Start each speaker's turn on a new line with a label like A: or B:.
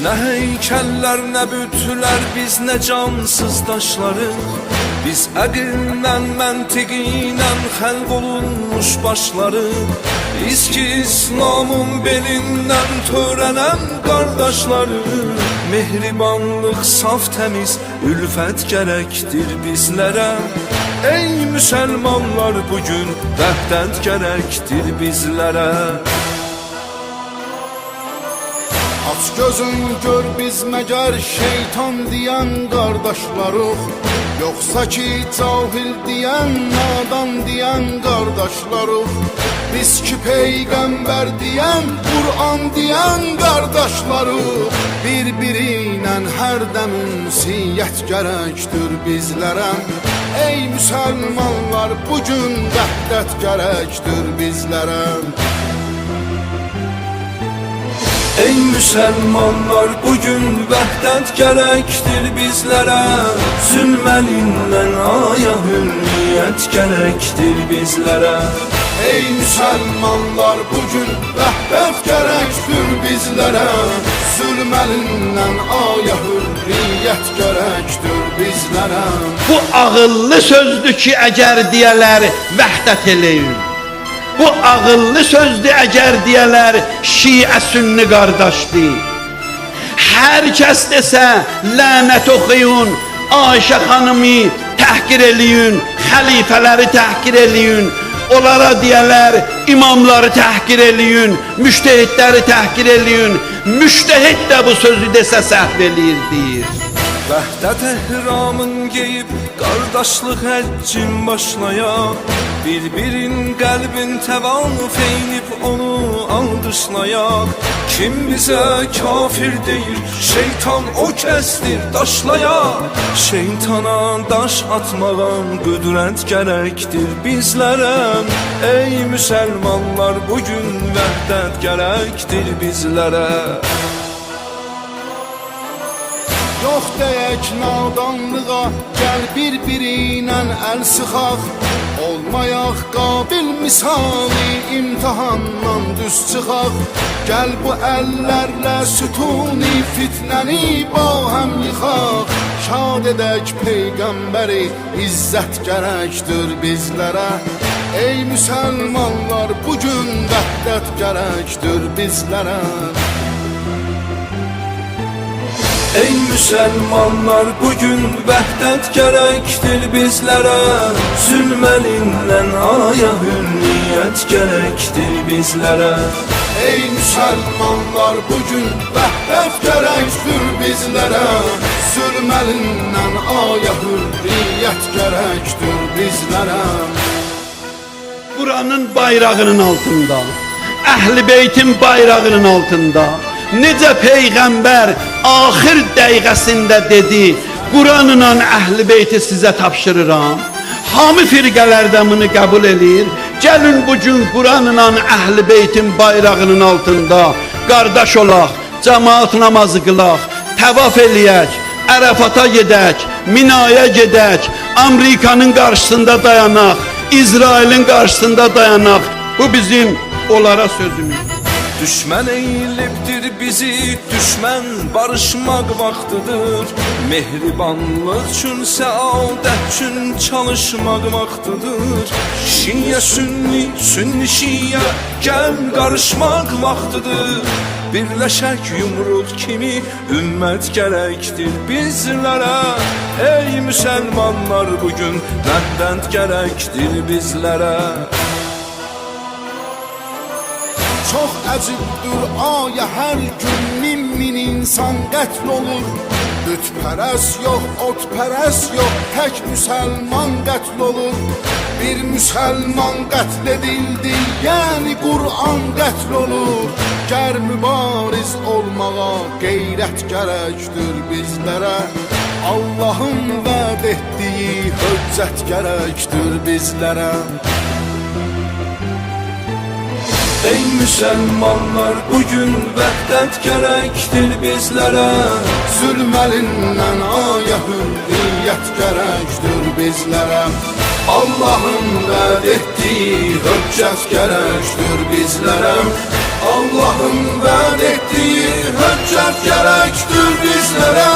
A: nə heykəllər, nə bütlər, biz nə cansız daşlarıq Biz əqillə, məntiqinlə xəlq olunmuş başlarıq Biz ki İslamın belindən törənən qardaşlarıq Mehribanlıq saf təmiz, ülfət gərəkdir bizlərə Ey müsəlmanlar bugün vəhdət gərəkdir bizlərə
B: Aç gözün gör biz məgər şeytan deyən qardaşlarıq Yoxsa ki cahil deyən, nadan deyən qardaşlarıq Biz ki peyğəmbər deyən, Qur'an deyən qardaşlarıq Bir-biri ilə hər dəm ünsiyyət gərəkdir Ey müsəlmanlar, bugün vəhdət gərəkdir bizlərə
A: Ey müsəlmanlar bugün vəhdət gərəkdir bizlərə Zülməlindən aya hürriyyət gərəkdir bizlərə
B: Ey müsəlmanlar bugün vəhdət gərəkdir bizlərə Zülməlindən aya hürriyyət gərəkdir bizlərə
C: Bu ağıllı sözdür ki, əgər deyələr vəhdət eləyin. Bu ağıllı sözdür əgər deyələr Şiə sünni qardaşdır. Hər kəs desə lənət oxuyun, Ayşə xanımı təhqir eləyin, xəlifələri təhqir eləyin. Onlara deyələr imamları təhqir eləyin, müştehidləri təhqir eləyin. Müştehid də bu sözü desə səhv eləyir deyir.
A: Vəhdət ehramın geyib qardaşlıq həccin başlayaq Bir-birin qəlbin təvanuf eynib onu alqışlayaq Kim bizə kafir deyir, şeytan o kəsdir daşlayaq Şeytana daş atmağa qüdrət gərəkdir bizlərə. Ey müsəlmanlar bugün vəhdət gərəkdir bizlərə
B: Yox deyək nadanlığa Gəl bir-biri ilə əl sıxaq. Olmayaq qabil misali imtihandan düz çıxaq. Gəl bu əllərlə sütuni fitnəni ba həm yıxaq. Şad edək peyğəmbəri izzət gərəkdir bizlərə. Ey müsəlmanlar bugün vəhdət gərəkdir bizlərə
A: Ey müsəlmanlar bugün vəhdət gərəkdir bizlərə Zülməlindən aya hürriyyət gərəkdir bizlərə
B: Ey müsəlmanlar bugün vəhdət gərəkdir bizlərə Zülməlindən aya hürriyyət gərəkdir bizlərə
C: Kur'an'ın bayrağının altında, Əhl-i Beytin bayrağının altında necə peyğəmbər axir dəqiqəsində dedi, Kur'anla Əhl-i Beyti sizə tapşırıram. Hamı firqələrdə bunu qəbul edir. Gəlin bu gün Kur'anla Əhl-i Beytin bayrağının altında qardaş olaq, cemaat namazı qılaq, təvaf eləyək, Ərəfata gedək, Minaya gedək, Amerikanın qarşısında dayanaq, İsrailin qarşısında dayanaq. Bu bizim onlara sözümüz.
A: Düşmən eylibdir bizi, düşmən barışmaq vaxtıdır Mehribanlıq üçün, səadət üçün çalışmaq vaxtıdır Şiyə sünni, sünni şiyə, gəl qarışmaq vaxtıdır Birləşək yumruq kimi ümmət gərəkdir bizlərə Ey müsəlmanlar bugün məhdənd gərəkdir bizlərə
B: Çox əcibdir aya hər gün min min insan qətl olur Bütpərəs yox, otpərəs yox, tək müsəlman qətl olur Bir müsəlman qətl edildi, yəni Qur'an qətl olur Gər mübariz olmağa qeyrət gərəkdir bizlərə. Allahın vəd etdiyi höccət gərəkdir bizlərə
A: Ey müsəlmanlar bugün vəhdət gərəkdir bizlərə
B: Zülməlindən aya hürriyyət gərəkdir bizlərə
A: Allahın vəd etdiyi höccət gərəkdir bizlərə Allahın vəd etdiyi höccət
B: gərəkdir bizlərə